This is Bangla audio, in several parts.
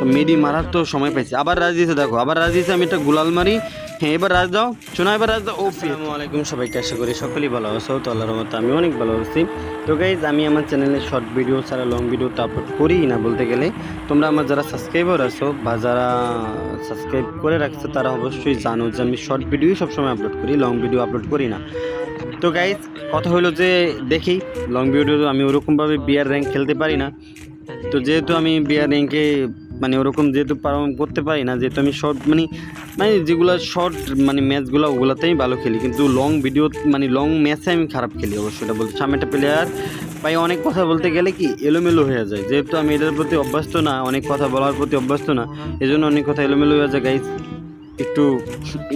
তো মেডি মারার তো সময় পাইছি। আবার রাজ দিয়েছে দেখো আবার রাজ দিয়েছে আমি একটা গুলাল মারি। হ্যাঁ এবার রাজ দাও। শোনা এবার রাজ দাও। ও আসসালামু আলাইকুম সবাইকে আশা করি সকলেই ভালো আছো। তো আল্লাহর মতো আমি অনেক ভালো আছি। তো গাইজ আমি আমার চ্যানেলে শর্ট ভিডিও ছাড়া লং ভিডিও তো আপলোড করি না বলতে গেলে। তোমরা আমার যারা সাবস্ক্রাইবার আছো বা যারা সাবস্ক্রাইব করে রাখছো তারা অবশ্যই জানো যে আমি শর্ট ভিডিও সবসময় আপলোড করি লং ভিডিও আপলোড করি না। তো গাইজ কথা হলো যে দেখি লং ভিডিও আমি ওরকমভাবে বিয়ার র্যাঙ্ক খেলতে পারি না। তো যেহেতু আমি বিয়ার র্যাঙ্কে মানে ওরকম যেহেতু পারফর্ম করতে পারি না, যেহেতু আমি শর্ট মানে মানে যেগুলো শর্ট মানে ম্যাচগুলো ওগুলোতেই ভালো খেলি। কিন্তু লং ভিডিও মানে লং ম্যাচে আমি খারাপ খেলি অবশ্যই, এটা বলতে সামনে একটা প্লেয়ার ভাই অনেক কথা বলতে গেলে কি এলোমেলো হয়ে যায়। যেহেতু আমি এটার প্রতি অভ্যস্ত না, অনেক কথা বলার প্রতি অভ্যস্ত না এই জন্য অনেক কথা এলোমেলো হয়ে যায় গাইজ একটু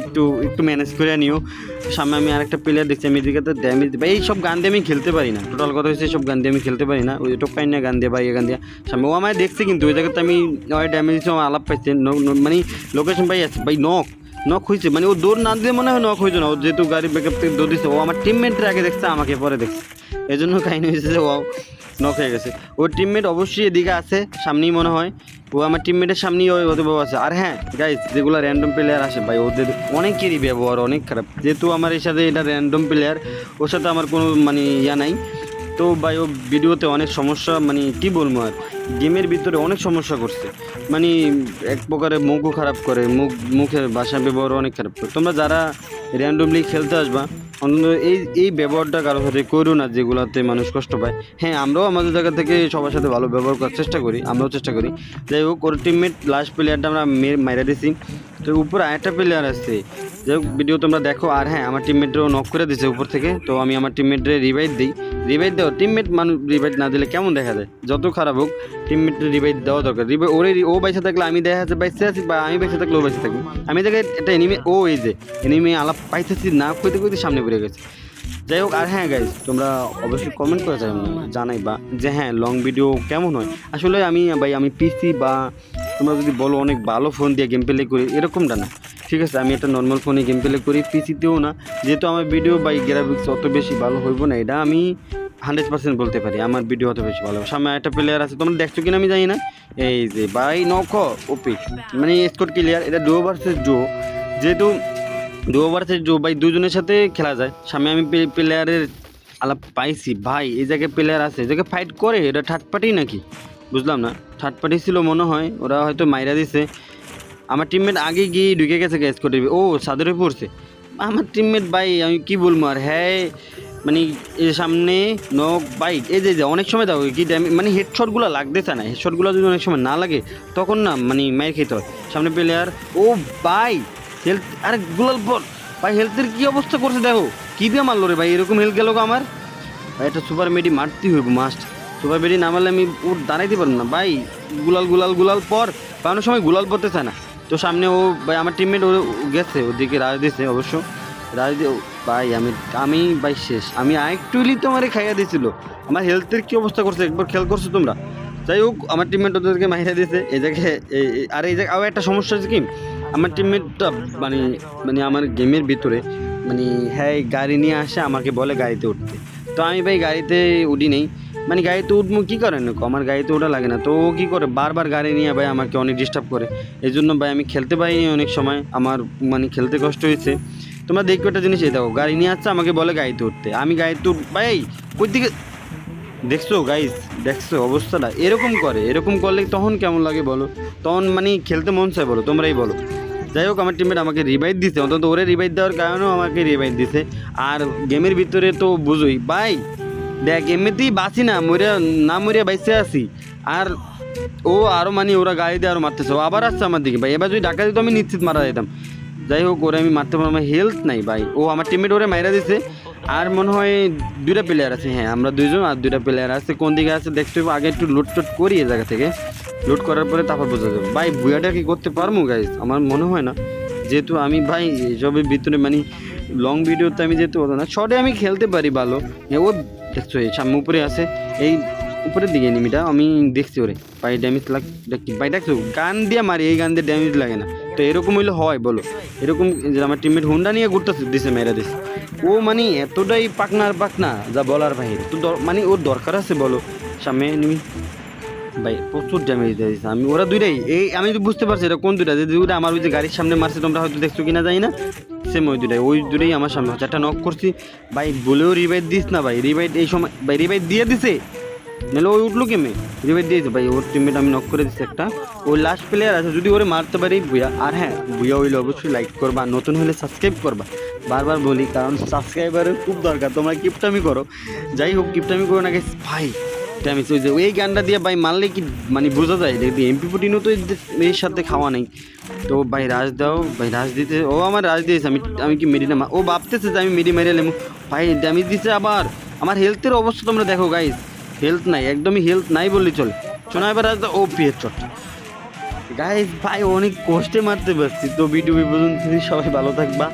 একটু একটু ম্যানেজ করে নিও। সামনে আমি আরেকটা প্লেয়ার দেখছি, আমি এদিকে তো ড্যামেজ ভাই, এই সব গান দিয়ে আমি খেলতে পারি না। টোটাল কথা হচ্ছে সব গান দিয়ে আমি খেলতে পারি না। ওই টোকাই না গান দিয়ে বা গান দিয়ে। সামনে ও আমায় দেখছে কিন্তু, ওই জায়গাতে আমি ওই ড্যামেজ আমার আলাপ পাইছে। মানে লোকেশন পাই আছে। ভাই নক নক হয়েছে। মানে ও দৌড় না দিয়ে মনে হয় নক হয়েছে না। ও যেহেতু গাড়ি ব্যাকআপ থেকে দৌড় দিচ্ছে ও আমার টিমমেটরা আগে দেখছে, আমাকে পরে দেখছে। এই জন্য কাহিনী হয়েছে যে ও নক হয়ে গেছে। ওর টিমমেট অবশ্যই এদিকে আছে, সামনেই মনে হয়। ও আমার টিমমেটের সামনেই ওই ব্যবহার আছে। আর হ্যাঁ গাইজ যেগুলো র্যান্ডম প্লেয়ার আসে, ভাই, ওদের অনেকেরই ব্যবহার অনেক খারাপ। যেহেতু আমার এর সাথে এটা র্যান্ডম প্লেয়ার ওর সাথে আমার কোনো মানে ইয়া নাই। তো ভাই, ও ভিডিওতে অনেক সমস্যা মানে কি বলব আর? গেমের ভিতরে অনেক সমস্যা করছে। মানে এক প্রকারে মুখও খারাপ করে, মুখ, মুখের বাসা ব্যবহার অনেক খারাপ করে। তোমরা যারা র্যান্ডমলি খেলতে আসবা। অন্তত এই এই ব্যবহারটা কারোর সাথে করো না, যেগুলোতে মানুষ কষ্ট পায়। হ্যাঁ আমরাও আমাদের জায়গা থেকে সবার সাথে ভালো ব্যবহার করার চেষ্টা করি, আমরাও চেষ্টা করি। যাই হোক, ওর টিমমেট লাস্ট প্লেয়ারটা আমরা মাইরা দিছি। তো উপরে আরেকটা প্লেয়ার আসছে যাই হোক ভিডিও তোমরা দেখো। আর হ্যাঁ আমার টিমমেটও নক করে দিছে উপর থেকে। তো আমি আমার টিমমেটরে রিভাইভ দিই। রিভাইভ দাও টিমমেট মানুষ রিভাইভ না দিলে কেমন দেখা যায়? যত খারাপ হোক টিমমেটের রিভাইভ দেওয়া দরকার। রিভাই ওরে, ও বাইসে থাকলে আমি দেখা যাচ্ছে, বাইসে আছি বা আমি বাইসে থাকলে ও বাইসে থাকব। আমি দেখে, একটা এনিমি ও এই যে এনিমি আলাপ পাইতেছি না, কইতে কইতে সামনে পড়ে গেছে। যাই হোক, আর হ্যাঁ গাইজ তোমরা অবশ্যই কমেন্ট করে জানাই বা যে হ্যাঁ লং ভিডিও কেমন হয়? আসলে আমি, ভাই, আমি পিসি বা তোমরা যদি বলো অনেক ভালো ফোন দিয়ে গেম প্লে করি, এরকমটা না। ঠিক আছে, আমি একটা নর্মাল ফোনে গেম প্লে করি পিসিতেও না। যেহেতু আমার ভিডিও বাই গ্রাফিক্স অত বেশি ভালো হইব না, এটা আমি হান্ড্রেড পার্সেন্ট বলতে পারি। আমার ভিডিও অত বেশি ভালো সামনে একটা প্লেয়ার আছে, তোমরা দেখছ কিনা আমি জানি না। এই যে বাই নখ ওপি মানে স্কোর ক্লিয়ার এটা ডুও ভার্সেস ডুও যেহেতু দু ওভার্সের জো ভাই দুজনের সাথে খেলা যায়। সামনে আমি প্লেয়ারের আলাপ পাইছি, ভাই, এই জায়গায় প্লেয়ার আছে, এই জায়গায় ফাইট করে, এটা থার্ড পার্টি নাকি? বুঝলাম না। থার্ড পার্টি ছিল মনে হয়, ওরা হয়তো মাইরা দিছে। আমার টিমমেট আগে গিয়ে ঢুকে গেছে গ্যাস করে ও, সাদরে পড়ছে। আমার টিমমেট ভাই, আমি কি বলব আর হ্যাঁ মানে এই সামনে নখ বাইক এই যে যে, অনেক সময় দাও কি মানে হেডশটগুলো লাগতেছে না। হেডশটগুলো যদি অনেক সময় না লাগে, তখন না মানে মায়ের খেতে হয়। সামনে প্লেয়ার ও বাই হেলথ আরে গুলাল পর ভাই হেলথের কি অবস্থা করছে দেখো? কি দিয়ে মারলো রে ভাই? এরকম হেলথ গেল আমার? ভাই একটা সুপার মেডি মারতেই হইব মাস্ট সুপার মেডি না মারলে আমি ওর দাঁড়াইতে পারব না। ভাই, গুলাল গুলাল গুলাল, পর। অনেক সময় গুলাল পড়তে চায় না। তো সামনে ও, ভাই, আমার টিমমেট ও গেছে, ওদিকে রাজ দিয়েছে অবশ্য। রাজ দিয়ে ভাই, আমি আমি, ভাই, শেষ। আমি আরেকটু হলেই তো আমারে খাইয়া দিয়েছিল আমার হেলথের কি অবস্থা করছে? একবার খেয়াল করছ তোমরা? যাই হোক, আমার টিমমেট ওদেরকে মাইরা দিয়েছে এই জায়গায় আর এই জায়গায় আরও একটা সমস্যা আছে কি? আমার টিমমেটটা মানে মানে আমার গেমের ভিতরে মানে হ্যাঁ গাড়ি নিয়ে আসে, আমাকে বলে গাড়িতে উঠতে। তো আমি ভাই গাড়িতে উঠি নেই। মানে গাড়িতে উঠবো কী করে করেন আমার গাড়িতে ওঠা লাগে না। তো ও কী করে? বারবার গাড়ি নিয়ে ভাই আমাকে অনেক ডিস্টার্ব করে। এই জন্য ভাই আমি খেলতে পারিনি অনেক সময়। আমার মানে খেলতে কষ্ট হয়েছে। তোমরা দেখবে একটা জিনিস, এই দেখো, গাড়ি নিয়ে আসছে, আমাকে বলে গাড়িতে উঠতে। আমি গাড়িতে উঠ, ভাই ওই দিকে? দেখছ গাইস দেখছ অবস্থাটা? এরকম করে, এরকম করলে তখন কেমন লাগে বলো? তখন মানে খেলতে মন চায় বলো, তোমরাই বলো। যাই হোক, আমার টিমমেট আমাকে রিভাইভ দিছে। অন্তত ওরে রিভাইভ দেওয়ার কারণেও আমাকে রিভাইভ দিছে। আর গেমের ভিতরে তো বুঝোই। ভাই, দেখ, এমনিতেই বাঁচি না মরে না মরে বাইসে আছি। আর ও আরও মানে ওরা গাড়ি দিয়ে আরও মারতেছে। ও আবার আসছে আমার দিকে। ভাই, এবার যদি ডাকা দিত আমি নিশ্চিত মারা যেতাম। যাই হোক, ওরে আমি মারতে পারব আমার হেলথ নাই, ভাই। ও আমার টিমমেট ওরে মাইরা দিছে। আর মনে হয় দুইটা প্লেয়ার আছে। হ্যাঁ আমরা দুইজন আর দুইটা প্লেয়ার আছে। কোন দিকে আছে, দেখতে আগে একটু লুট টুট করি এই জায়গা থেকে। লুট করার পরে তারপর বোঝা যাবে। ভাই, বুয়াটা কি করতে পারব গাইজ আমার মনে হয় না। যেহেতু আমি, ভাই এসবের ভিতরে মানে লং ভিডিওতে আমি যেহেতু হতো না শর্টে আমি খেলতে পারি ভালো। ও দেখছ, এই সামনে উপরে আছে, এই উপরের দিকে নিমিটা আমি দেখছি ওরে। ভাই ড্যামেজ লাগ ভাই, দেখছ? গান দিয়ে মারি, এই গান দিয়ে ড্যামেজ লাগে না। তো এরকম হইলে হয়, বলো। এরকম, যে আমার টিমমেট হুন্ডা নিয়ে ঘুরতে দিছে, মেরা দিছে। ও মানে এতটাই পাকনার পাকনা, যা বলার বাহিরে। তো মানে ওর দরকার আছে, বলো। সামনে এনিমি ভাই, প্রচুর ড্যামেজ দিয়েছে আমি ওরা দুইটাই। এই আমি তো বুঝতে পারছি এটা কোন দুইটা। যে দুইটা আমার ওই যে গাড়ির সামনে মারছে, তোমরা হয়তো দেখছ কিনা জানি না। সেম ওই দুটাই ওই দুটোই আমার সামনে। হচ্ছে একটা নক করছি। ভাই, বলেও রিভাইট দিস না ভাই। রিভাইট এই সময় ভাই রিভাইট দিয়ে দিছে। নাহলে ওই উঠল কেমে রিভাইট দিয়েছে ভাই, ওর টিমমেট আমি নক করে দিচ্ছি একটা। ওই লাস্ট প্লেয়ার আছে, যদি ওরে মারতে পারি ভুয়া আর হ্যাঁ ভুয়া হইলে অবশ্যই লাইক করবা। নতুন হলে সাবস্ক্রাইব করবা। বারবার বলি, কারণ সাবস্ক্রাইবারের খুব দরকার। তোমরা কিপটামি করো। যাই হোক, কিপটামি করো না ভাই ড্যামেজ ওই যে, ওই গানটা দিয়ে ভাই মারলে কি মানে বোঝা যায় দেখবি এমপি ফুটিনও তো এর সাথে খাওয়া নেই। তো ভাই রাজ দাও, ভাই রাজ দিতে, ও আমার রাজ দিয়েছে, আমি আমি কি মেডি না ও ভাবতেছে যে আমি মেডি মেরে এলাম ভাই ড্যামেজ দিছে আবার। আমার হেলথের অবস্থা তোমরা দেখো গাইস হেলথ নাই, একদমই হেলথ নাই বললে চলে। শোনা এবার রাজ দাও, ও পিএর চট। গাইস ভাই অনেক কষ্টে মারতে পারছি। তো ভিডিও পর্যন্ত সবাই ভালো থাকবা।